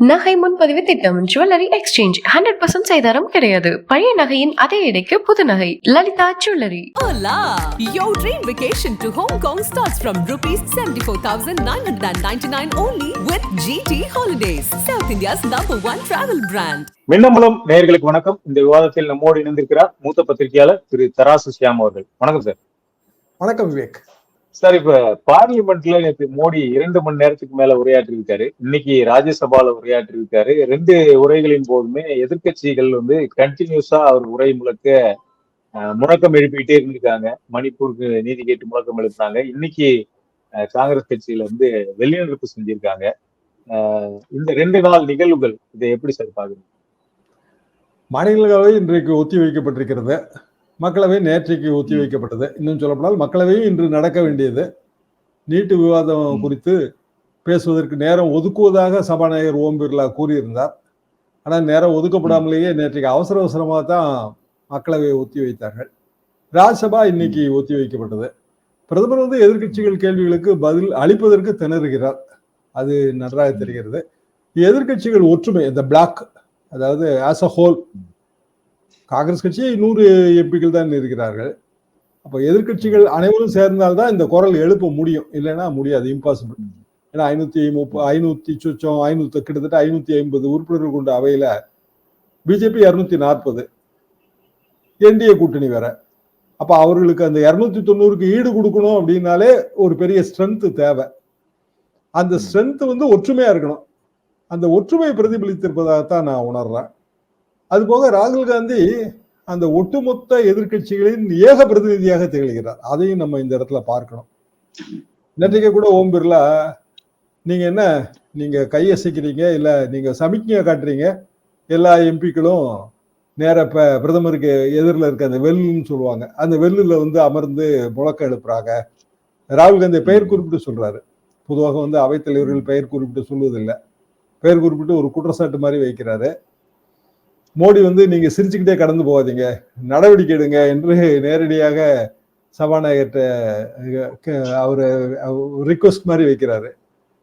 நகை முன்பதிவு திட்டம் ஜுவல்லரி எக்ஸ்சேஞ்ச் ஹண்ட்ரட் பர்சன்ட் செய்தாரம் கிடையாது. பழைய நகையின் அதே எடைக்கு புது நகை Lalitha jewellery Hola! Your dream vacation to Hong Kong starts from rupees 74,999 only with GT Holidays, South India's number one travel brand. Minnambalam நேயர்களுக்கு வணக்கம். இந்த விவாதத்தில் நம்மோடு இணைந்திருக்கிறார் மூத்த பத்திரிகையாளர் திரு தராசு சியாம் அவர்கள். வணக்கம் சார் வணக்கம் விவேக். சார் இப்ப பார்லிமெண்ட்ல நேற்று மோடி இரண்டு மணி நேரத்துக்கு மேல உரையாற்றி இருக்காரு இன்னைக்கு ராஜ்யசபால உரையாற்றி இருக்காரு ரெண்டு உரைகளின் போதுமே எதிர்க்கட்சிகள் வந்து கண்டினியூஸா அவர் உரை முழக்க முழக்கம் எழுப்பிக்கிட்டே இருந்திருக்காங்க. மணிப்பூருக்கு நீதி கேட்டு முழக்கம் எழுப்பினாங்க. இன்னைக்கு காங்கிரஸ் கட்சியில வந்து வெளிநடப்பு செஞ்சிருக்காங்க. இந்த ரெண்டு நாள் நிகழ்வுகள் இதை எப்படி சார் பாக்குறீங்க மாநிலங்களவை இன்றைக்கு ஒத்தி வைக்கப்பட்டிருக்கிறது. மக்களவை நேற்றைக்கு ஒத்தி வைக்கப்பட்டது. இன்னும் சொல்லப்போனால் மக்களவையும் இன்று நடக்க வேண்டியது. நீட்டு விவாதம். குறித்து பேசுவதற்கு நேரம் ஒதுக்குவதாக சபாநாயகர் ஓம் பிர்லா கூறியிருந்தார். ஆனால் நேரம் ஒதுக்கப்படாமலேயே நேற்றைக்கு அவசர அவசரமாக தான் மக்களவையை ஒத்தி வைத்தார்கள். ராஜ்சபா இன்னைக்கு ஒத்தி வைக்கப்பட்டது. பிரதமர் வந்து எதிர்க்கட்சிகள் கேள்விகளுக்கு பதில் அளிப்பதற்கு திணறுகிறார். அது நன்றாக தெரிகிறது. எதிர்க்கட்சிகள் ஒற்றுமை இந்த பிளாக் அதாவது ஆஸ் அ ஹோல் காங்கிரஸ் கட்சி நூறு எம்பிக்கள் தான் இருக்கிறார்கள். அப்போ எதிர்க்கட்சிகள் அனைவரும் சேர்ந்தால்தான் இந்த குரல் எழுப்ப முடியும். இல்லைன்னா முடியாது இம்பாசிபிள் ஏன்னா ஐநூற்றி முப்ப ஐநூற்றி சுச்சம் ஐநூத்தி கிட்டத்தட்ட ஐநூற்றி ஐம்பது உறுப்பினர்கள் கொண்ட அவையில் பிஜேபி இரநூத்தி நாற்பது. என்டிஏ கூட்டணி வேற. அப்போ அவர்களுக்கு அந்த இரநூத்தி தொண்ணூறுக்கு ஈடு கொடுக்கணும் அப்படின்னாலே ஒரு பெரிய ஸ்ட்ரென்த்து தேவை. அந்த ஸ்ட்ரென்த்து வந்து ஒற்றுமையாக இருக்கணும். அந்த ஒற்றுமையை பிரதிபலித்திருப்பதாகத்தான் நான் உணர்றேன். அது போக ராகுல் காந்தி அந்த ஒட்டுமொத்த எதிர்கட்சிகளின் ஏக பிரதிநிதியாக திகழ்கிறார். அதையும் நம்ம இந்த இடத்துல பார்க்கணும். நேற்றைக்கு கூட ஓம் பிர்லா நீங்க என்ன நீங்க கையசைக்கிறீங்க இல்ல நீங்க சமிக்ஞை காட்டுறீங்க? எல்லா எம்பிக்களும் நேர இப்ப பிரதமருக்கு எதிரில் இருக்க அந்த வெல்லுன்னு சொல்லுவாங்க. அந்த வெல்லுல வந்து அமர்ந்து முழக்கம் எழுப்புறாங்க. ராகுல் காந்தி பெயர் குறிப்பிட்டு சொல்றாரு. பொதுவாக வந்து அவைத்தலைவர்கள் பெயர் குறிப்பிட்டு சொல்வதில்லை. பெயர் குறிப்பிட்டு ஒரு குற்றச்சாட்டு மாதிரி வைக்கிறாரு. மோடி வந்து நீங்க சிரிச்சுக்கிட்டே கடந்து போகாதீங்க. நடவடிக்கை எடுங்க என்று நேரடியாக சபாநாயகர்கிட்ட அவரு ரிக்வஸ்ட் மாதிரி வைக்கிறாரு.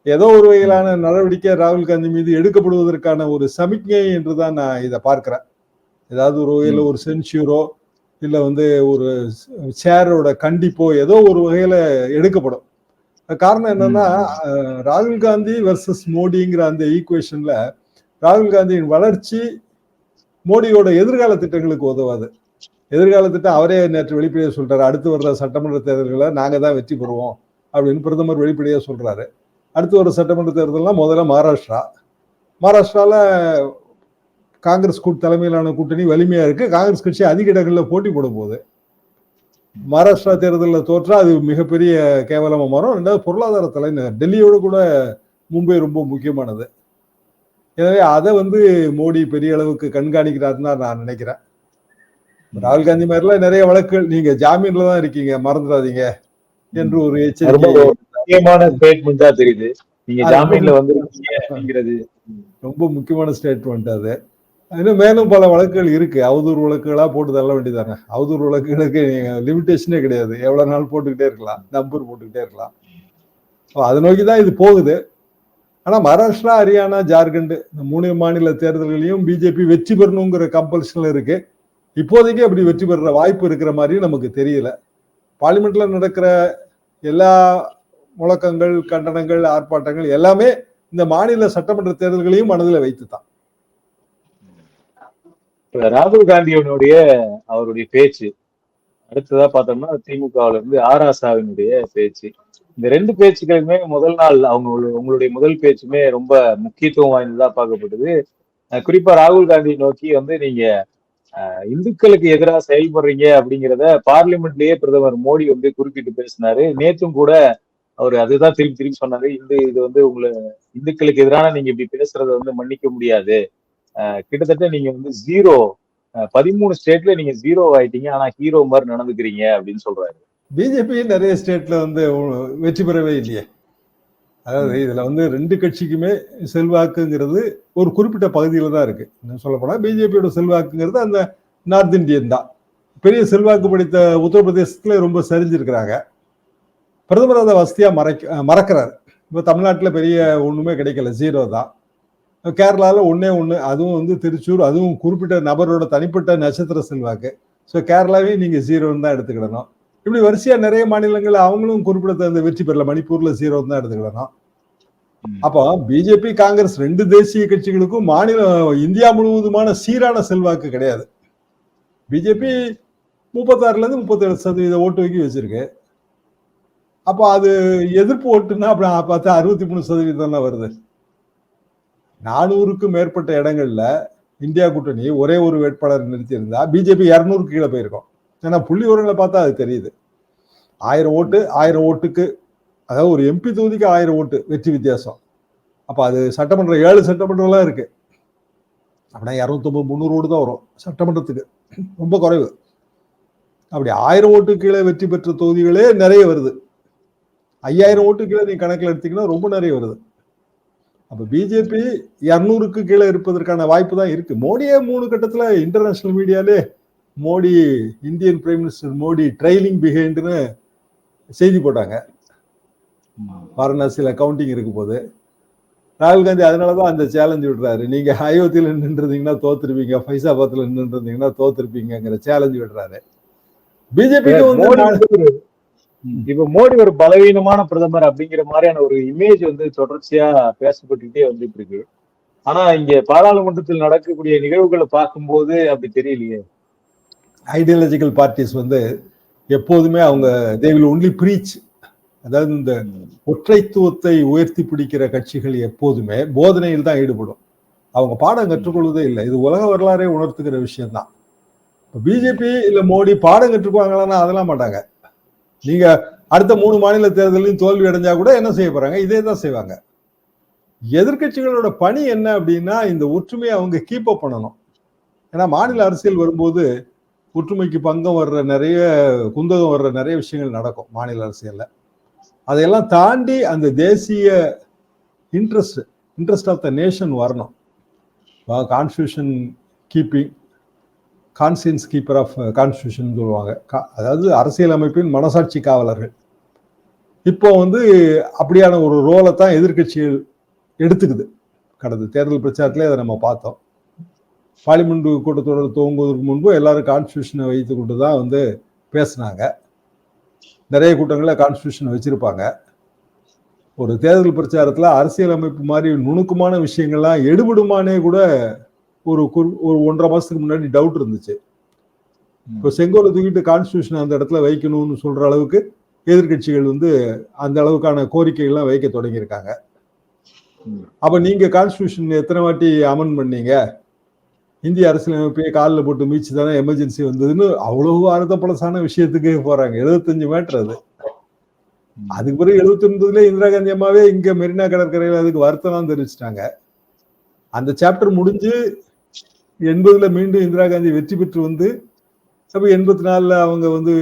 ஏதோ ஒரு வகையிலான நடவடிக்கை ராகுல் காந்தி மீது எடுக்கப்படுவதற்கான ஒரு சமிக்ஞை என்று தான் நான் இதை பார்க்கிறேன். ஏதாவது ஒரு வகையில ஒரு சென்சியூரோ இல்ல வந்து ஒரு சேரோட கண்டிப்போ ஏதோ ஒரு வகையில எடுக்கப்படும். காரணம் என்னன்னா ராகுல் காந்தி வர்சஸ் மோடிங்கிற அந்த ஈக்குவேஷன்ல ராகுல் காந்தியின் வளர்ச்சி மோடியோட எதிர்கால திட்டங்களுக்கு உதவாது. எதிர்கால திட்டம் அவரே நேற்று வெளிப்படையாக சொல்றாரு. அடுத்து வர்ற சட்டமன்ற தேர்தல்களை நாங்கள் தான் வெற்றி பெறுவோம் அப்படின்னு பிரதமர் வெளிப்படையாக சொல்றாரு. அடுத்து வர சட்டமன்ற தேர்தல்லாம் முதல்ல மகாராஷ்டிரா. மகாராஷ்டிராவில் காங்கிரஸ் கூட் தலைமையிலான கூட்டணி வலிமையாக இருக்குது காங்கிரஸ் கட்சி அதிக இடங்களில் போட்டி போட போகுது. மகாராஷ்டிரா தேர்தலில் தோற்றா அது மிகப்பெரிய கேவலமாக மாறும். ரெண்டாவது பொருளாதார தலைநகர் டெல்லியோட கூட மும்பை ரொம்ப முக்கியமானது. எனவே அதை வந்து மோடி பெரிய அளவுக்கு கண்காணிக்கிறாருன்னு தான் நான் நினைக்கிறேன். ராகுல் காந்தி மாதிரிலாம் நிறைய வழக்குகள் நீங்க ஜாமீன்ல தான் இருக்கீங்க மறந்துடாதீங்க என்று ஒரு எச்சரிக்கை முக்கியமான ஸ்டேட்மெண்டா தெரியுது. நீங்க அது ஜாமீன்ல ரொம்ப- முக்கியமான ஸ்டேட்மெண்ட் அது. இன்னும் மேலும் பல வழக்குகள் இருக்கு. அவதூறு வழக்குகளா போட்டு தள்ள வேண்டியதானே அவதூறு வழக்குகளுக்கு நீங்க லிமிடேஷனே கிடையாது. எவ்வளவு நாள் போட்டுக்கிட்டே இருக்கலாம் நம்பர் போட்டுக்கிட்டே இருக்கலாம். அதை நோக்கி தான் இது போகுது. ஆனா மகாராஷ்டிரா ஹரியானா ஜார்க்கண்ட் இந்த மூணு மாநில தேர்தல்களையும் பிஜேபி வெற்றி பெறணுங்கிற கம்பல்ஷன்ல இருக்கு. இப்போதைக்கு அப்படி வெற்றி பெறுற வாய்ப்பு இருக்கிற மாதிரி நமக்கு தெரியல. பார்லிமெண்ட்ல நடக்கிற எல்லா முழக்கங்கள் கண்டனங்கள் ஆர்ப்பாட்டங்கள் எல்லாமே இந்த மாநில சட்டமன்ற தேர்தல்களையும் மனதில் வைத்து தான் ராகுல் காந்தியினுடைய அவருடைய பேச்சு அடுத்ததா பார்த்தோம்னா திமுகவுல இருந்து ஆராசாவினுடைய பேச்சு. இந்த ரெண்டு பேச்சுக்களுமே முதல் நாள் அவங்க உங்களுடைய முதல் பேச்சுமே ரொம்ப முக்கியத்துவம் வாய்ந்ததா பார்க்கப்பட்டது குறிப்பா ராகுல் காந்தி நோக்கி வந்து நீங்க இந்துக்களுக்கு எதிராக செயல்படுறீங்க அப்படிங்கிறத பார்லிமெண்ட்லயே பிரதமர் மோடி வந்து குறிப்பிட்டு பேசினாரு. நேற்றும் கூட அவர் அதுதான் திருப்பி திருப்பி சொன்னாரு. இந்து இது வந்து உங்களை இந்துக்களுக்கு எதிரான நீங்க இப்படி பேசுறத வந்து மன்னிக்க முடியாது. கிட்டத்தட்ட நீங்க வந்து ஜீரோ பதிமூணு ஸ்டேட்ல நீங்க ஜீரோ ஆயிட்டீங்க. ஆனா ஹீரோ மாதிரி நடந்துக்கிறீங்க அப்படின்னு சொல்றாரு. பிஜேபி நிறைய ஸ்டேட்ல வந்து வெற்றி பெறவே இல்லையே. அதாவது இதுல வந்து ரெண்டு கட்சிக்குமே செல்வாக்குங்கிறது ஒரு குறிப்பிட்ட பகுதியில தான் இருக்கு. இன்னும் சொல்ல போனா பிஜேபியோட செல்வாக்குங்கிறது அந்த நார்த் இந்தியன் தான். பெரிய செல்வாக்கு படைத்த உத்தரப்பிரதேசத்துல ரொம்ப சரிஞ்சிருக்கிறாங்க. பிரதமர் அதை வசதியா மறைக்க மறக்கிறாரு. இப்போ தமிழ்நாட்டுல பெரிய ஒண்ணுமே கிடைக்கல. ஜீரோ தான். கேரளால ஒண்ணே ஒண்ணு அதுவும் வந்து திருச்சூர் அதுவும் குறிப்பிட்ட நபரோட தனிப்பட்ட நட்சத்திர செல்வாக்கு. ஸோ கேரளாவையும் நீங்க ஜீரோன்னு தான் எடுத்துக்கிடணும். இப்படி வரிசையா நிறைய மாநிலங்கள் அவங்களும் குறிப்பிடத்தகுந்த வெற்றி பெறல. மணிப்பூர்ல ஜீரோன்னு தான் எடுத்துக்கிடணும் ம். அப்போ பிஜேபி காங்கிரஸ் ரெண்டு தேசிய கட்சிகளுக்கும் மாநில இந்தியா முழுவதுமான சீரான செல்வாக்கு கிடையாது. பிஜேபி முப்பத்தாறுல இருந்து முப்பத்தேழு சதவீத ஓட்டு வங்கி வச்சிருக்கு. அப்போ அது எதிர்ப்பு ஓட்டுன்னா அப்படி பார்த்தா அறுபத்தி மூணு சதவீதம் தான் வருது. நானூறுக்கும் மேற்பட்ட இடங்கள்ல இந்தியா கூட்டணி ஒரே ஒரு வேட்பாளர் நிறுத்தியிருந்தா பிஜேபி இரநூறுக்கு கீழே போயிருக்கும். ஏன்னா புள்ளி விவரங்களை பார்த்தா அது தெரியுது. ஆயிரம் ஓட்டு ஆயிரம் ஓட்டுக்கு அதாவது ஒரு எம்பி தொகுதிக்கு ஆயிரம் ஓட்டு வெற்றி வித்தியாசம். அப்போ அது சட்டமன்றம் ஏழு சட்டமன்றம்லாம் இருக்கு. அப்படின்னா இரநூத்தொம்பது முந்நூறு ஓட்டு தான் வரும் சட்டமன்றத்துக்கு. ரொம்ப குறைவு. அப்படி ஆயிரம் ஓட்டு கீழே வெற்றி பெற்ற தொகுதிகளே நிறைய வருது. ஐயாயிரம் ஓட்டு கீழே நீ கணக்கில் எடுத்தீங்கன்னா ரொம்ப நிறைய வருது. அப்போ பிஜேபி இரநூறுக்கு கீழே இருப்பதற்கான வாய்ப்பு தான் இருக்கு. மோடியே மூணு கட்டத்தில் international மீடியாலே Modi Indian prime minister Modi trailing பிஹைண்ட்னு செய்தி போட்டாங்க. வாரணாசியில கவுண்டிங் இருக்கு போது. ராகுல் காந்தி அதனாலதான் அந்த சேலஞ்ச் விடுறாரு. நீங்க அயோத்தியில நின்றுருந்தீங்கன்னா தோத்துருப்பீங்க ஃபைசாபாத்ல நின்றுருந்தீங்கன்னா தோத்துருப்பீங்கிற சேலஞ்ச் விடுறாரு. பிஜேபிக்கு வந்து இப்ப மோடி ஒரு பலவீனமான பிரதமர் அப்படிங்கிற மாதிரியான ஒரு இமேஜ் வந்து தொடர்ச்சியா பேசப்பட்டுட்டே வந்துட்டு இருக்கு. ஆனா இங்க பாராளுமன்றத்தில் நடக்கக்கூடிய நிகழ்வுகளை பார்க்கும்போது அப்படி தெரியலையே. ஐடியாலஜிக்கல் பார்ட்டிஸ் வந்து எப்போதுமே அவங்க தே வில் ஒன்லி பிரீச் அதாவது இந்த ஒற்றைத்துவத்தை உயர்த்தி பிடிக்கிற கட்சிகள் எப்போதுமே போதனையில் தான் ஈடுபடும். அவங்க பாடம் கற்றுக்கொள்வதே இல்லை. இது உலக வரலாறே உணர்த்துகிற விஷயம்தான். இப்போ பிஜேபி இல்லை மோடி பாடம் கற்றுக்குவாங்களான்னா அதெல்லாம் மாட்டாங்க. நீங்க அடுத்த மூணு மாநில தேர்தலையும் தோல்வி அடைஞ்சா கூட என்ன செய்ய போறாங்க? இதே தான் செய்வாங்க. எதிர்க்கட்சிகளோட பணி என்ன அப்படின்னா இந்த ஒற்றுமையை அவங்க கீப் அப் பண்ணணும். ஏன்னா மாநில அரசியல் வரும்போது ஒற்றுமைக்கு பங்கம் வர்ற நிறைய குந்தகம் வர்ற நிறைய விஷயங்கள் நடக்கும் மாநில அரசியலில். அதையெல்லாம் தாண்டி அந்த தேசிய interest interest of the nation வரணும். Constitution keeping conscience keeper of constitution சொல்லுவாங்க. கா- அதாவது அரசியலமைப்பின் மனசாட்சி காவலர்கள். இப்போ வந்து அப்படியான ஒரு ரோலை தான் எதிர்கட்சிகள் எடுத்துக்குது. கடந்த தேர்தல் பிரச்சாரத்திலே அதை நம்ம பார்த்தோம். பார்லிமெண்ட் கூட்டத்தொடர் துவங்குவதற்கு முன்பு எல்லாரும் கான்ஸ்டியூஷனை வைத்து கொண்டு தான் வந்து பேசினாங்க. நிறைய கூட்டங்களில் கான்ஸ்டியூஷன் வச்சிருப்பாங்க. ஒரு தேர்தல் பிரச்சாரத்தில் அரசியல் அமைப்பு மாதிரி நுணுக்கமான விஷயங்கள்லாம் எடுபடுமானே கூட ஒரு குறி ஒரு ஒன்றரை மாசத்துக்கு முன்னாடி டவுட் இருந்துச்சு. இப்போ செங்கோலை தூக்கிட்டு கான்ஸ்டியூஷன் அந்த இடத்துல வைக்கணும்னு சொல்ற அளவுக்கு எதிர்க்கட்சிகள் வந்து அந்த அளவுக்கான கோரிக்கைகள்லாம் வைக்க தொடங்கியிருக்காங்க. அப்ப நீங்க கான்ஸ்டியூஷன் எத்தனை வாட்டி அமன் பண்ணீங்க? இந்திய அரசியலமைப்பையே காலில் போட்டு மீச்சு தானே எமர்ஜென்சி வந்ததுன்னு அவ்வளவு அறுதப்பழசான விஷயத்துக்கு போறாங்க. எழுபத்தஞ்சு மீட்டர் அது. அதுக்கு பிறகு எழுபத்தி ஒன்பதுல இந்திரா காந்தி அம்மாவே இங்க மெரினா கடற்கரையில அதுக்கு வருத்தம் தெரிவிச்சிட்டாங்க. அந்த சாப்டர் முடிஞ்சு எண்பதுல மீண்டும் இந்திரா காந்தி வெற்றி பெற்று வந்து அப்ப எண்பத்தி நாலுல அவங்க வந்து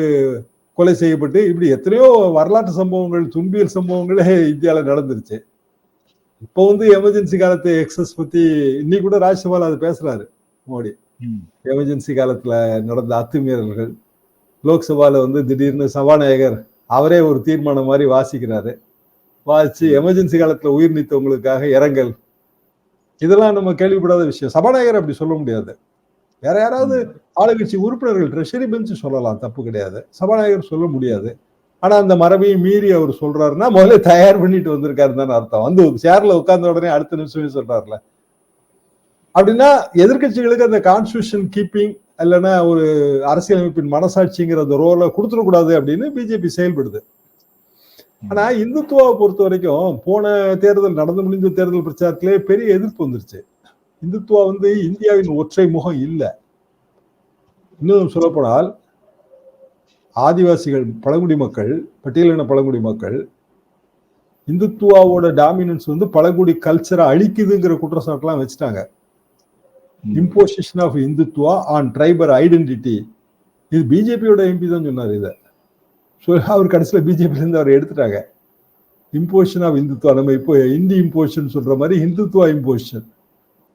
கொலை செய்யப்பட்டு இப்படி எத்தனையோ வரலாற்று சம்பவங்கள் துன்பியல் சம்பவங்களே இந்தியால நடந்துருச்சு. இப்போ வந்து எமர்ஜென்சி காலத்து எக்ஸஸ் பத்தி இன்னைக்கு கூட ராஜ்சபால அது பேசுறாரு. மோடி. எமர்ஜென்சி காலத்துல நடந்த அத்துமீறல்கள் லோக்சபால வந்து திடீர்னு சபாநாயகர் அவரே ஒரு தீர்மானம் மாதிரி வாசிக்கிறாரு. வாசிச்சு எமர்ஜென்சி காலத்துல உயிர் நீத்தவங்களுக்காக இரங்கல். இதெல்லாம் நம்ம கேள்விப்படாத விஷயம். சபாநாயகர் அப்படி சொல்ல முடியாது. வேற யாராவது ஆளுங்கட்சி உறுப்பினர்கள் ட்ரெஷரி பெஞ்ச் சொல்லலாம். தப்பு கிடையாது. சபாநாயகர் சொல்ல முடியாது. ஆனா அந்த மரபையும் மீறி அவர் சொல்றாருன்னா முதல்ல தயார் பண்ணிட்டு வந்திருக்காருன்னு தானே அர்த்தம். வந்து சேர்ல உட்கார்ந்த உடனே அடுத்த நிமிஷமே சொல்றாருல. அப்படின்னா எதிர்க்கட்சிகளுக்கு அந்த கான்ஸ்டியூஷன் கீப்பிங் இல்லைன்னா ஒரு அரசியலமைப்பின் மனசாட்சிங்கிற அந்த ரோலை கொடுத்துடக்கூடாது அப்படின்னு பிஜேபி செயல்படுது. ஆனா இந்துத்துவாவை பொறுத்த வரைக்கும் போன தேர்தல் நடந்து முடிந்த தேர்தல் பிரச்சாரத்திலே பெரிய எதிர்ப்பு வந்துருச்சு. இந்துத்துவா வந்து இந்தியாவின் ஒற்றை முகம் இல்லை. இன்னும் சொல்லப்போனால் ஆதிவாசிகள் பழங்குடி மக்கள் பட்டியலின பழங்குடி மக்கள் இந்துத்துவாவோட டாமினன்ஸ் வந்து பழங்குடி கல்ச்சரை அழிக்குதுங்கிற குற்றச்சாட்டுலாம் வச்சுட்டாங்க. Imposition of Hindutva on tribal identity இது பிஜேபியோட எம்பி தான் சொன்னார் இதை. ஸோ அவர் கடைசியில் பிஜேபியிலேருந்து அவர் எடுத்துட்டாங்க. இம்போசிஷன் ஆஃப் இந்துத்துவா நம்ம இப்போ இந்தி இம்போசிஷன் சொல்கிற மாதிரி இந்துத்துவா இம்போசிஷன்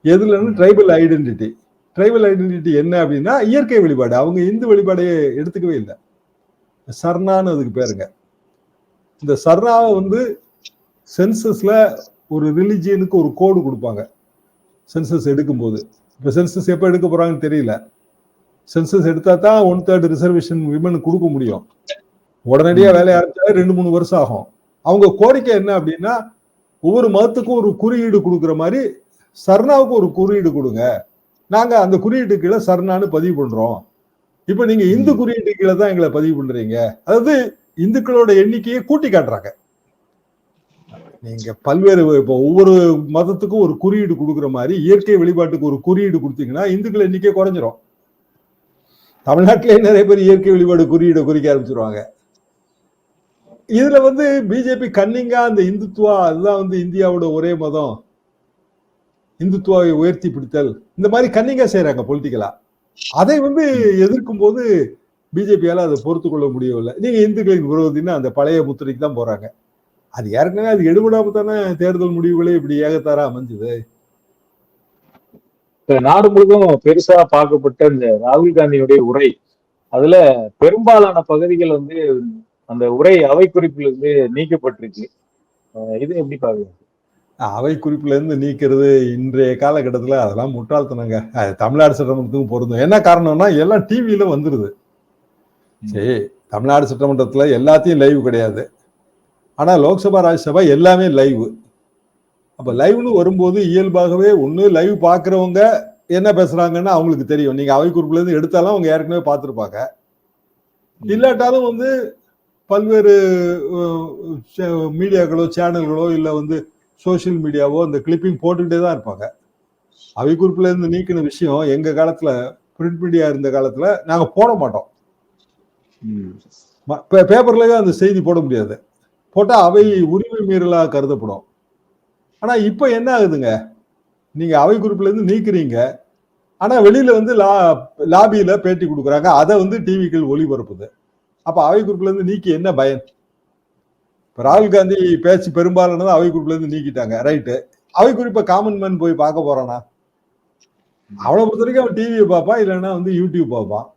எதுலன்னு ட்ரைபல் ஐடென்டிட்டி ட்ரைபல் ஐடென்டிட்டி என்ன அப்படின்னா இயற்கை வழிபாடு. அவங்க இந்து வழிபாடையே எடுத்துக்கவே இல்லை. சர்ணான்னு அதுக்கு பேருங்க. இந்த சர்ணாவை வந்து சென்சஸில் ஒரு ரிலிஜியனுக்கு ஒரு கோடு கொடுப்பாங்க. சென்சஸ் எடுக்கும்போது. இப்போ சென்சஸ் எப்போ எடுக்க போறாங்கன்னு தெரியல. சென்சஸ் எடுத்தா தான் ஒன் தேர்ட் ரிசர்வேஷன் விமனுக்கு கொடுக்க முடியும். உடனடியாக வேலையை ஆரம்பிச்சா ரெண்டு மூணு வருஷம் ஆகும். அவங்க கோரிக்கை என்ன அப்படின்னா ஒவ்வொரு மதத்துக்கும் ஒரு குறியீடு கொடுக்குற மாதிரி சர்ணாவுக்கு ஒரு குறியீடு கொடுங்க. நாங்க அந்த குறியீட்டு கீழே சர்ணான்னு பதிவு பண்றோம். இப்ப நீங்க இந்து குறியீட்டு கீழே தான் எங்களை பதிவு பண்றீங்க. அதாவது இந்துக்களோட எண்ணிக்கையை கூட்டி காட்டுறாங்க. நீங்க பல்வேறு இப்போ ஒவ்வொரு மதத்துக்கும் ஒரு குறியீடு கொடுக்குற மாதிரி இயற்கை வழிபாட்டுக்கு ஒரு குறியீடு கொடுத்தீங்கன்னா இந்துக்கள் எண்ணிக்கை குறைஞ்சிரும். தமிழ்நாட்டிலே நிறைய பேர் இயற்கை வழிபாடு குறியீடை குறிக்க ஆரம்பிச்சிருவாங்க. இதுல வந்து பிஜேபி கன்னிங்கா அந்த இந்துத்துவா அதுதான் வந்து இந்தியாவோட ஒரே மதம். இந்துத்துவாவை உயர்த்தி பிடித்தல். இந்த மாதிரி கன்னிங்கா செய்யறாங்க பொலிட்டிக்கலா அதை வந்து எதிர்க்கும் போது பிஜேபியால அதை பொறுத்து கொள்ள முடியவில்லை. நீங்க இந்துக்களின் விரோதின்னு அந்த பழைய முத்திரைக்கு தான் போறாங்க. அது ஏற்கனவே அது எடுபடாம தானே தேர்தல் முடிவுகளே இப்படி ஏகத்தாரா அமைஞ்சது. நாடு முழுவதும் பெருசா பார்க்கப்பட்ட இந்த ராகுல் காந்தியுடைய உரை அதுல பெரும்பாலான பகுதிகள் வந்து அந்த உரை அவை குறிப்பில் இருந்து நீக்கப்பட்டிருக்கு. இது எப்படி பாக்குறீங்க அவை குறிப்புல இருந்து நீக்கிறது இன்றைய காலகட்டத்துல அதெல்லாம் முட்டாள்தனங்க. அது தமிழ்நாடு சட்டமன்றத்துக்கும் பொருந்தும். என்ன காரணம்னா எல்லாம் டிவியில வந்துருது. சரி தமிழ்நாடு சட்டமன்றத்துல எல்லாத்தையும் லைவ் கிடையாது. ஆனா லோக்சபா ராஜ்யசபா எல்லாமே லைவ் அப்ப லைவ்னு வரும்போது இயல்பாகவே ஒண்ணு லைவ் பாக்குறவங்க என்ன பேசுறாங்கன்னு அவங்களுக்கு தெரியும். நீங்க அவை குறிப்புல இருந்து எடுத்தாலும் அவங்க ஏற்கனவே பார்த்திருப்பாங்க. இல்லாட்டாலும் வந்து பல்வேறு மீடியாக்களோ சேனல்களோ இல்ல வந்து சோஷியல் மீடியாவோ அந்த கிளிப்பிங் போட்டுக்கிட்டே தான் இருப்பாங்க. அவை குறிப்புல இருந்து நீக்கின விஷயம் எங்க காலத்துல பிரிண்ட் மீடியா இருந்த காலத்துல நாங்க போட மாட்டோம். பேப்பர்லயே அந்த செய்தி போட முடியாது. போட்டா அவை உரிமை மீறலா கருதப்படும். ஆனா இப்ப என்ன ஆகுதுங்க? நீங்க அவை குறிப்புல இருந்து ஆனால் ஆனா வெளியில வந்து லா லாபியில பேட்டி கொடுக்குறாங்க. அதை வந்து டிவிக்கள் ஒளிபரப்புது. அப்ப அவை குறிப்புல இருந்து நீக்கி என்ன பயன்? இப்போ ராகுல் காந்தி பேச்சு பெரும்பாலானது அவை குறிப்புல இருந்து நீக்கிட்டாங்க. ரைட்டு அவை குறிப்பை காமன் மேன் போய் பார்க்க போறானா? அவனை பொறுத்த வரைக்கும் அவன் டிவியை பார்ப்பான் இல்லைன்னா வந்து யூடியூப் பார்ப்பான்.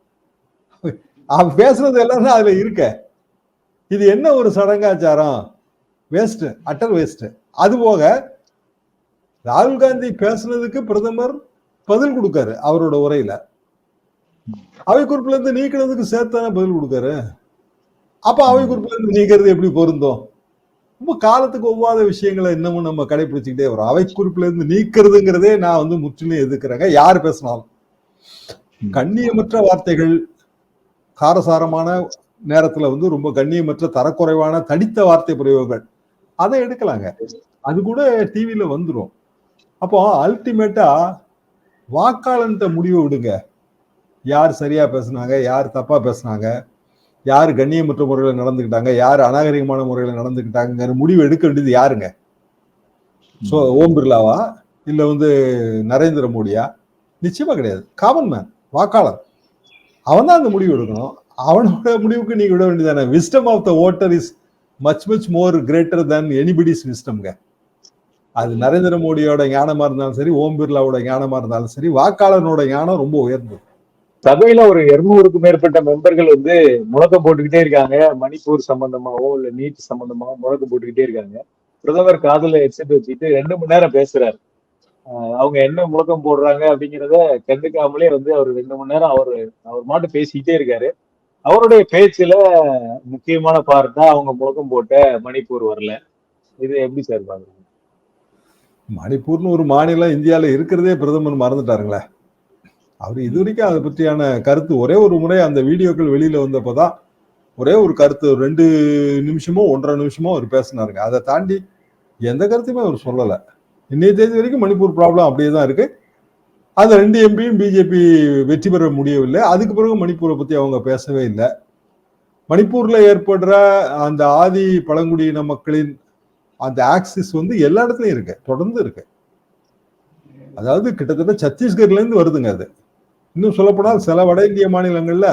அவன் பேசுறது எல்லாமே அதில் அதுல இருக்க. இது என்ன ஒரு சடங்காச்சாரம்? வேஸ்ட் அட்டர் வேஸ்ட் அது போக ராகுல் காந்தி பேசுனதுக்கு பிரதமர் பதில் கொடுக்காரு அவரோட உரையில. அவை குறிப்புல இருந்து நீக்கினதுக்கு சேர்த்தானே பதில் கொடுக்காரு. அப்ப அவை குறிப்புல இருந்து நீக்கிறது எப்படி பொருந்தும்? ரொம்ப காலத்துக்கு ஒவ்வாத விஷயங்களை இன்னமும் நம்ம கடைபிடிச்சுக்கிட்டே வரோம். அவை குறிப்புல இருந்து நீக்கிறதுங்கிறதே நான் வந்து முற்றிலும் எதிர்க்கிறேங்க. யார் பேசினாலும். கண்ணியமற்ற வார்த்தைகள் காரசாரமான நேரத்துல வந்து ரொம்ப கண்ணியமற்ற தரக்குறைவான தடித்த வார்த்தை பிரயோகங்கள். அதை எடுக்கலாங்க. அது கூட டிவியில வந்துரும். அப்போ அல்டிமேட்டா வாக்காளன்ட்ட முடிவு விடுங்க. யார் சரியா பேசுனாங்க யார் தப்பா பேசுனாங்க யார் கண்ணியமற்ற முறையில் நடந்துக்கிட்டாங்க யார் அநாகரிகமான முறையில் நடந்துக்கிட்டாங்கிற முடிவு எடுக்க வேண்டியது யாருங்க? ஸோ ஓம் பிர்லாவா? இல்ல வந்து நரேந்திர மோடியா? நிச்சயமா கிடையாது. காமன் மேன் வாக்காளர். அவன் தான் அந்த முடிவு எடுக்கணும். அவனோட முடிவுக்கு நீங்க விட வேண்டியதானே wisdom of the voter is much much more greater than anybody's விஸ்டம்ங்க அது நரேந்திர மோடியோட ஞானமா இருந்தாலும் சரி ஓம் பிர்லாவோட ஞானமா இருந்தாலும் சரி வாக்காளனோட ஞானம் ரொம்ப உயர்ந்தது. சபையில ஒரு இருநூறுக்கும் மேற்பட்ட மெம்பர்கள் வந்து முழக்கம் போட்டுக்கிட்டே இருக்காங்க. மணிப்பூர் சம்பந்தமாவோ இல்ல நீட் சம்பந்தமாவோ முழக்கம் போட்டுக்கிட்டே இருக்காங்க. பிரதமர் காதல ஹெட்செட் வச்சுட்டு ரெண்டு மணி நேரம் பேசுறாரு. ஆஹ் அவங்க என்ன முழக்கம் போடுறாங்க அப்படிங்கிறத கண்டுக்காமலே வந்து அவர் ரெண்டு மணி நேரம் அவர் அவர் மாட்டு பேசிக்கிட்டே இருக்காரு. அவருடைய பேச்சுல முக்கியமான பார்ட் தான் அவங்க முழக்கம் போட்ட மணிப்பூர் வரல. இது எப்படி சார் பாக்குறீங்க? மணிப்பூர்னு ஒரு மாநிலம் இந்தியாவில இருக்கிறதே பிரதமர் மறந்துட்டாருங்களே. அவர் இது வரைக்கும் அதை பற்றியான கருத்து ஒரே ஒரு முறை அந்த வீடியோக்கள் வெளியில வந்தப்பதான் ஒரே ஒரு கருத்து ரெண்டு நிமிஷமோ ஒன்றரை நிமிஷமோ அவர் பேசினாருங்க. அதை தாண்டி எந்த கருத்தையுமே அவர் சொல்லலை. இன்னைய தேதி வரைக்கும் மணிப்பூர் ப்ராப்ளம் அப்படியே தான் இருக்கு. அந்த ரெண்டு எம்பியும் பிஜேபி வெற்றி பெற முடியவில்லை. அதுக்கு பிறகு மணிப்பூரை பத்தி அவங்க பேசவே இல்லை. மணிப்பூர்ல ஏற்படுற அந்த ஆதி பழங்குடியின மக்களின் அந்த ஆக்சிஸ் வந்து எல்லா இடத்துலையும் இருக்கு. தொடர்ந்து இருக்கு. அதாவது கிட்டத்தட்ட சத்தீஸ்கர்ல இருந்து வருதுங்க அது. இன்னும் சொல்லப்போனால் சில வட இந்திய மாநிலங்கள்ல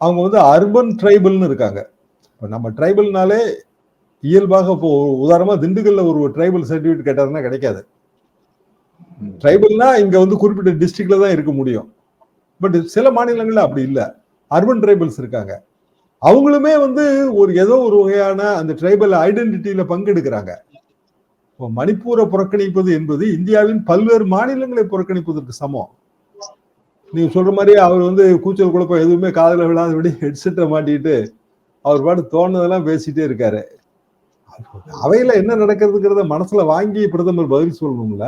அவங்க வந்து அர்பன் ட்ரைபல்னு இருக்காங்க. இப்போ நம்ம ட்ரைபல்னாலே இயல்பாக இப்போ உதாரணமாக திண்டுக்கல்ல ஒரு ட்ரைபல் சர்டிஃபிகேட் கேட்டாருன்னா கிடைக்காது. ட்ரைபல்னா இங்க வந்து குறிப்பிட்ட டிஸ்ட்ரிக்ட்ல தான் இருக்க முடியும். பட் சில மாநிலங்கள்ல அப்படி இல்லை. அர்பன் ட்ரைபல்ஸ் இருக்காங்க. அவங்களுமே வந்து ஒரு ஏதோ ஒரு வகையான அந்த ட்ரைபல் ஐடென்டிட்டியில பங்கெடுக்கிறாங்க. இப்போ மணிப்பூரை புறக்கணிப்பது என்பது இந்தியாவின் பல்வேறு மாநிலங்களை புறக்கணிப்பதற்கு சமம். நீங்க சொல்ற மாதிரி அவர் வந்து கூச்சல் குழப்பம் எதுவுமே காதல விழாதபடி ஹெட்செட்டை மாட்டிட்டு அவர் பாட்டு தோணுதெல்லாம் பேசிட்டே இருக்காரு. அவையில என்ன நடக்கிறதுங்கிறத மனசுல வாங்கி பிரதமர் பதில் சொல்லணும்ல?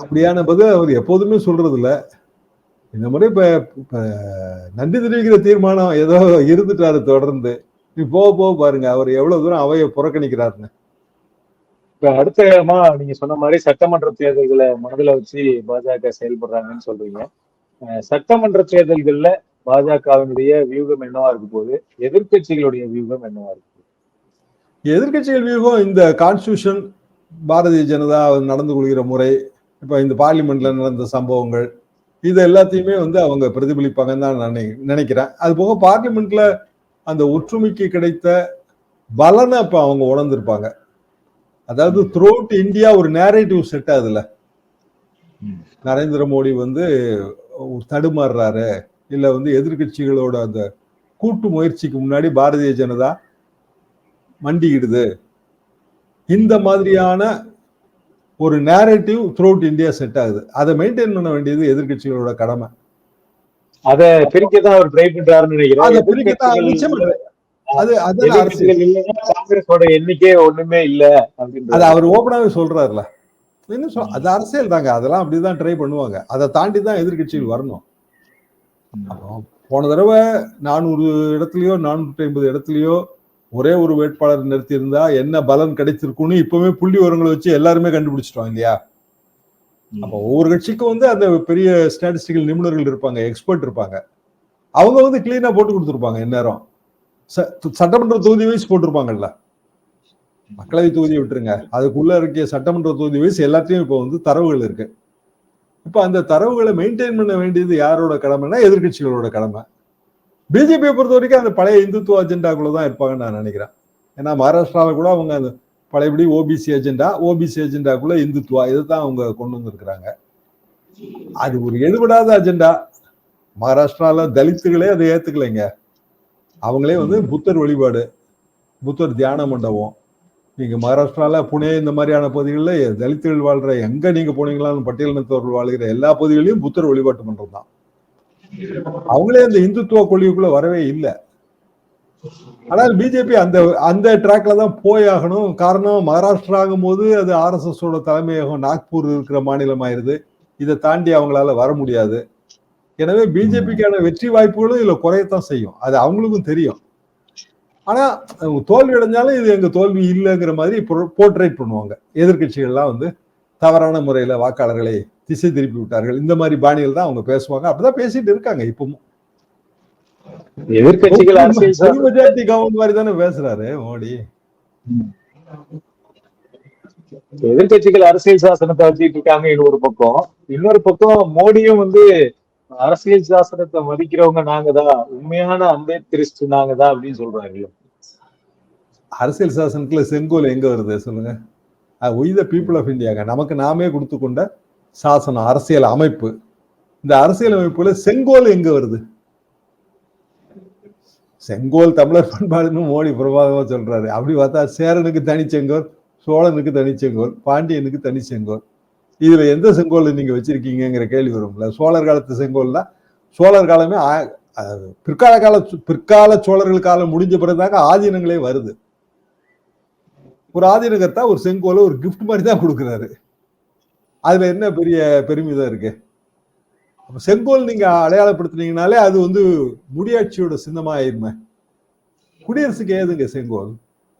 அப்படியான பதில் அவர் எப்போதுமே சொல்றது இல்ல இந்த முறை இப்ப இப்ப நன்றி தெரிவிக்கிற தீர்மானம் ஏதோ இருந்துட்டாரு தொடர்ந்து. நீ போக போக பாருங்க. அவர் எவ்வளவு தூரம் அவையை புறக்கணிக்கிறாருன்னு. இப்ப அடுத்த இடமா நீங்க சொன்ன மாதிரி சட்டமன்ற தேர்தல்களை மனதில் வச்சு பாஜக செயல்படுறாங்கன்னு சொல்றீங்க. சட்டமன்ற தேர்தல்கள்ல பாஜகவினுடைய வியூகம் என்னவா இருக்கு போது எதிர்க்கட்சிகளுடைய வியூகம் என்னவா இருக்கு எதிர்க்கட்சிகள் வியூகம் இந்த கான்ஸ்டியூஷன் பாரதிய ஜனதா நடந்து கொள்கிற முறை இப்போ இந்த பார்லிமெண்ட்ல நடந்த சம்பவங்கள் இது எல்லாத்தையுமே வந்து அவங்க பிரதிபலிப்பாங்கன்னு தான் நான் நினை- நினைக்கிறேன். அது போக பார்லிமெண்ட்ல அந்த ஒற்றுமைக்கு கிடைத்த பலனை இப்போ அவங்க உணர்ந்திருப்பாங்க. அதாவது த்ரூஅவுட் இந்தியா ஒரு நேரேட்டிவ் செட் ஆகுதுல நரேந்திர மோடி வந்து தடுமாறுறாரு இல்லை வந்து எதிர்க்கட்சிகளோட அந்த கூட்டு முயற்சிக்கு முன்னாடி பாரதிய ஜனதா மண்டிக்கிடுது இந்த மாதிரியான ஒரு நேரேட்டிவ் த்ரூஅவுட் இந்தியா செட் ஆகுது. அதை மெயின்டைன் பண்ண வேண்டியது எதிர்க்கட்சிகளோட கடமை. அத பிரிக்கத்தான் அவர் ட்ரை பண்றாருன்னு நினைக்கிறேன். அதை அது காங்கிரஸோட எண்ணிக்கை ஒண்ணுமே இல்ல அது அவர் ஓப்பனாவே சொல்றாருல. என்ன அது அரசியல் தாங்க. அதெல்லாம் அப்படிதான் ட்ரை பண்ணுவாங்க. அதை தாண்டி தான் எதிர்க்கட்சிகள் வரணும். போன தடவை நானூறு இடத்துலயோ நானூற்றி ஐம்பது இடத்துலயோ ஒரே ஒரு வேட்பாளர் நிறுத்தி இருந்தா என்ன பலன் கிடைச்சிருக்கும்னு இப்பவுமே புள்ளி விவரங்களை வச்சு எல்லாருமே கண்டுபிடிச்சிட்டோம் இல்லையா? அப்போ ஒவ்வொரு கட்சிக்கும் வந்து அந்த பெரிய ஸ்டாட்டிஸ்டிக்கல் நிபுணர்கள் இருப்பாங்க எக்ஸ்பர்ட் இருப்பாங்க. அவங்க வந்து கிளீனா போட்டு கொடுத்துருப்பாங்க இந்நேரம். சட்டமன்ற தொகுதி வைஸ் போட்டிருப்பாங்கல்ல. மக்களவை தொகுதியை விட்டுருங்க. அதுக்குள்ள இருக்க சட்டமன்ற தொகுதி வைஸ் எல்லாத்தையும் இப்போ வந்து தரவுகள் இருக்கு. இப்போ அந்த தரவுகளை மெயின்டைன் பண்ண வேண்டியது யாரோட கடமைன்னா எதிர்க்கட்சிகளோட கடமை. பிஜேபியை பொறுத்த வரைக்கும் அந்த பழைய இந்துத்துவ அஜெண்டாக்குள்ள தான் இருப்பாங்கன்னு நான் நினைக்கிறேன். ஏன்னா மகாராஷ்டிராவில் கூட அவங்க அந்த பழையபடி ஓபிசி அஜெண்டா ஓபிசி அஜெண்டாக்குள்ள இந்துத்துவா இதை தான் அவங்க கொண்டு வந்திருக்கிறாங்க. அது ஒரு எடுபடாத அஜெண்டா மகாராஷ்டிராவில் தலித்துகளே அதை ஏத்துக்கலைங்க. அவங்களே வந்து புத்தர் வழிபாடு புத்தர் தியான மண்டபம். நீங்க மகாராஷ்டிராவில் புனே இந்த மாதிரியான பகுதிகளில் தலித்துகள் வாழ்ற எங்க நீங்க போனீங்களான்னு பட்டியலினத்தவர்கள் வாழ்கிற எல்லா பகுதிகளிலும் புத்தர் வழிபாட்டு மன்றம் தான். அவங்களே அந்த இந்துத்துவ கொள்கைக்குள்ள வரவே இல்லை. ஆனால் பிஜேபி அந்த அந்த ட்ராக்ல தான் போயாகணும் காரணம் மகாராஷ்டிராகும் போது அது ஆர்எஸ்எஸ் ஓட தலைமையகம் நாக்பூர் இருக்கிற மாநிலம் ஆயிருது இதை தாண்டி அவங்களால வர முடியாது. எனவே பிஜேபிக்கான வெற்றி வாய்ப்புகளும் இதுல குறையத்தான் செய்யும். அது அவங்களுக்கும் தெரியும். ஆனா தோல்வி அடைஞ்சாலும் இது எங்க தோல்வி இல்லைங்கிற மாதிரி போர்ட்ரேட் பண்ணுவாங்க. எதிர்க்கட்சிகள்லாம் வந்து தவறான முறையில வாக்காளர்களை திசை திருப்பி விட்டார்கள். இந்த மாதிரி பாணிகள் தான் அவங்க பேசுவாங்க. அப்படிதான் பேசிட்டு இருக்காங்க இப்பவும். அரசியல் சாசனம் மெஜாரிட்டி கவர்மெண்ட் மாதிரி தானே பேசுறாரு மோடி. எதிர்க்கட்சிகள் அரசியல் சாசனத்தை வச்சுட்டு இருக்காங்க இது ஒரு பக்கம். இன்னொரு பக்கம் மோடியும் வந்து அரசியல் சாசனத்தை மதிக்கிறவங்க நாங்க தான். உண்மையான அம்பேத்கரிஸ்ட் நாங்க தான் அப்படின்னு சொல்றாங்க அரசியல் சாசனத்துல செங்கோல் எங்க வருது சொல்லுங்க. ஒய் த பீப்புள் ஆஃப் இந்தியாங்க நமக்கு நாமே கொடுத்து கொண்ட சாசனம் அரசியல் அமைப்பு. இந்த அரசியல் அமைப்புல செங்கோல் எங்க வருது? செங்கோல் தமிழர் பண்பாடுன்னு மோடி பிரபாகமா சொல்றாரு. அப்படி பார்த்தா சேரனுக்கு தனி செங்கோல் சோழனுக்கு தனி செங்கோல் பாண்டியனுக்கு தனி செங்கோல். இதுல எந்த செங்கோல் நீங்க வச்சிருக்கீங்கங்கிற கேள்வி வரும்ல. சோழர் காலத்து செங்கோல்னா சோழர் காலமே பிற்கால கால பிற்கால சோழர்கள் காலம் முடிஞ்ச பிறகுதாங்க ஆதீனங்களே வருது. ஒரு ஆதீனகர்த்தா ஒரு செங்கோலை ஒரு கிஃப்ட் மாதிரி தான் கொடுக்குறாரு. அதுல என்ன பெரிய பெருமிதம் இருக்கு? அப்ப செங்கோல் நீங்க அடையாளப்படுத்தினீங்கனாலே அது வந்து முடியாட்சியோட சின்னமா ஆயிருமே குடியரசுக்கு ஏதுங்க செங்கோல்?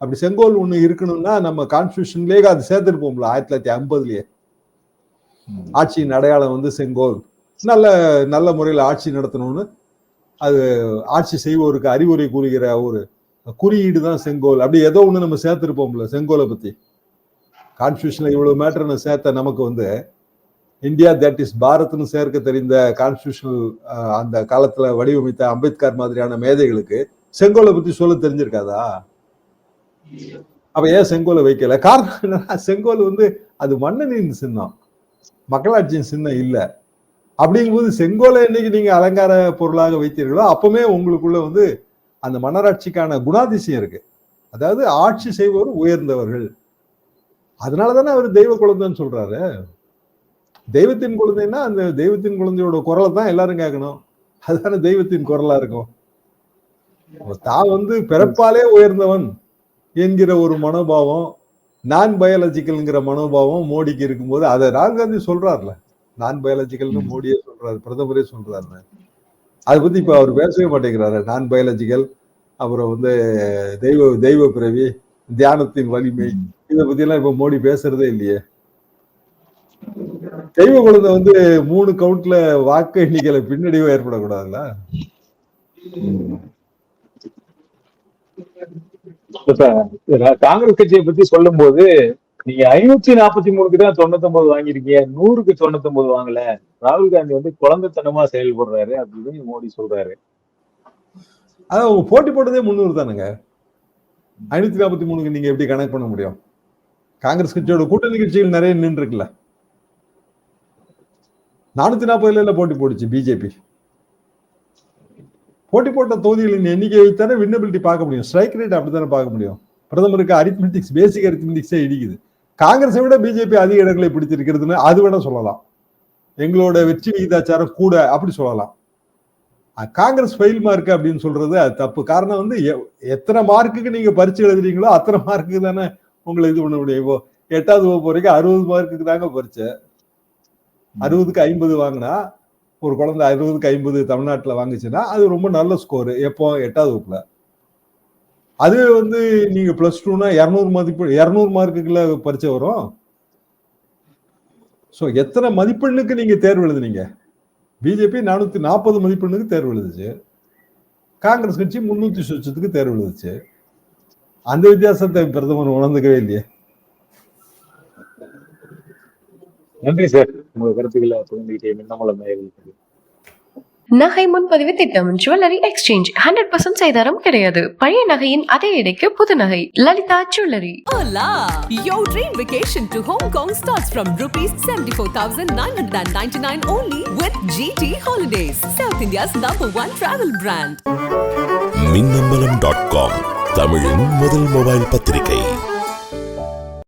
அப்படி செங்கோல் ஒண்ணு இருக்கணும்னா நம்ம கான்ஸ்டியூஷன்லயே அது சேர்த்திருப்போம்ல ஆயிரத்தி தொள்ளாயிரத்தி ஐம்பதுலயே. ஆட்சியின் அடையாளம் வந்து செங்கோல். நல்ல நல்ல முறையில் ஆட்சி நடத்தணும்னு அது ஆட்சி செய்வோருக்கு அறிவுரை கூறுகிற ஒரு குறியீடு தான் செங்கோல். அப்படி ஏதோ ஒன்று நம்ம சேர்த்திருப்போம்ல செங்கோலை பத்தி. கான்ஸ்டியூஷனில் இவ்வளவு மேட்ருன்னு சேர்த்த நமக்கு வந்து இந்தியா தட் இஸ் பாரத்னு சேர்க்க தெரிந்த கான்ஸ்டியூஷனல் அந்த காலத்துல வடிவமைத்த அம்பேத்கர் மாதிரியான மேதைகளுக்கு செங்கோலை பத்தி சொல்ல தெரிஞ்சிருக்காதா? அப்ப ஏன் செங்கோலை வைக்கல? காரணம் என்னன்னா செங்கோல் வந்து அது மன்னனின் சின்னம். மக்களாட்சியின் சின்னம் இல்ல. அப்படிங்கும்போது செங்கோலை என்னைக்கு நீங்க அலங்கார பொருளாக வைத்தீர்களோ அப்பவுமே உங்களுக்குள்ள வந்து அந்த மன்னராட்சிக்கான குணாதிசயம் இருக்கு. அதாவது ஆட்சி செய்வோர் உயர்ந்தவர்கள். அதனால தானே அவர் தெய்வ குழந்தைன்னு சொல்றாரு. தெய்வத்தின் குழந்தைன்னா அந்த தெய்வத்தின் குழந்தையோட குரலை தான் எல்லாரும் கேட்கணும். அதுதானே தெய்வத்தின் குரலா இருக்கும். தான் வந்து பிறப்பாலே உயர்ந்தவன் என்கிற ஒரு மனோபாவம் நான் பயாலஜிக்கல்ங்கிற மனோபாவம் மோடிக்கு இருக்கும்போது அதை ராகுல் காந்தி சொல்றாருல. நான் பயாலஜிக்கல்னு மோடியே சொல்றாரு பிரதமரே சொல்றாரு அதை பத்தி இப்ப அவர் பேசவே மாட்டேங்கிறாரு. நான் பயாலஜிக்கல் அப்புறம் வந்து தெய்வ தெய்வ பிறவி தியானத்தின் வலிமை. இதை பத்தி எல்லாம் இப்ப மோடி பேசுறதே இல்லையே. தெய்வ குழந்தை வந்து மூணு கவுண்ட்ல வாக்கு எண்ணிக்கையில பின்னடைவு ஏற்படக்கூடாதுல்ல? காங்கிரஸ் கட்சியை பத்தி சொல்லும் போது நீங்க ஐநூத்தி நாற்பத்தி மூணுக்கு தான் தொண்ணூத்தொன்பது வாங்கிருக்கீங்க நூறுக்கு தொண்ணூத்தொன்பது வாங்கல. ராகுல் காந்தி வந்து குழந்தைத்தனமா செயல்படுறாரு அப்படின்னு மோடி சொல்றாரு. அதான் அவங்க போட்டி போட்டதே முந்நூறு தானுங்க. ஐநூத்தி நாற்பத்தி மூணுக்கு நீங்க எப்படி கனெக்ட் பண்ண முடியும்? காங்கிரஸ் கட்சியோட கூட்டணி கட்சிகள் நிறைய நின்று இருக்குல்ல நானூத்தி நாற்பதுல இல்ல போட்டி போடுச்சு பிஜேபி. போட்டி போட்ட தொகுதிகளின் எண்ணிக்கையை தானே வின்னபிலிட்டி பார்க்க முடியும். ஸ்ட்ரைக் ரேட் அப்படித்தானே பார்க்க முடியும். பிரதமருக்கு அரித்மெட்டிக்ஸ் பேசிக் அரித்மெட்டிக்ஸே இடிக்குது. காங்கிரஸை விட பிஜேபி அதிக இடங்களை பிடிச்சிருக்கிறதுன்னு அது வேணா சொல்லலாம். எங்களோட வெற்றி விகிதாச்சாரம் கூட அப்படி சொல்லலாம். காங்கிரஸ் ஃபெயில் மார்க் அப்படின்னு சொல்றது அது தப்பு. காரணம் வந்து எத்தனை மார்க்குக்கு நீங்க பரிச்சு எழுதுறீங்களோ அத்தனை மார்க்குக்கு தானே உங்களை இது பண்ண முடியும் இப்போ எட்டாவது வகுப்பு வரைக்கும் அறுபது மார்க்குக்கு தாங்க பரிச்சை அறுபதுக்கு ஐம்பது வாங்கினா ஒரு குழந்தை அறுபதுக்கு ஐம்பது தமிழ்நாட்டில் வாங்குச்சுன்னா அது ரொம்ப நல்ல ஸ்கோர் எப்போ? எட்டாவது வகுப்புல. அது வந்து நீங்க பிளஸ் டூனா இரநூறு மதிப்பு இரநூறு மார்க்குக்குள்ள பரிச்சை வரும். ஸோ எத்தனை மதிப்பெண்ணுக்கு நீங்க தேர்வு எழுதுனீங்க? பிஜேபி நானூத்தி நாற்பது மதிப்பெண்ணுக்கு தேர்வு எழுதுச்சு. காங்கிரஸ் கட்சி முன்னூத்தி சுட்சத்துக்கு தேர்வு எழுதுச்சு. அந்த வித்தியாசத்தை பிரதமர் உணர்ந்துக்கவே இல்லையே. நன்றி சார். உங்க கருத்துக்களை பகிர்ந்துகிட்டே மின்னமலம் நகை முன்பதிவு திட்டம் ஜுவல்லரி எக்ஸ்சேஞ்ச் ஹண்ட்ரட் பர்சன்ட் செய்தாரம் கிடையாது பழைய நகையின் அதே எடைக்கு புது நகை Lalitha jewellery Hola! Your dream vacation to Hong Kong starts from rupees 74,999 only with GT Holidays, South India's number one travel brand. Minnambalam dot com தமிழின் முதல் மொபைல் பத்திரிகை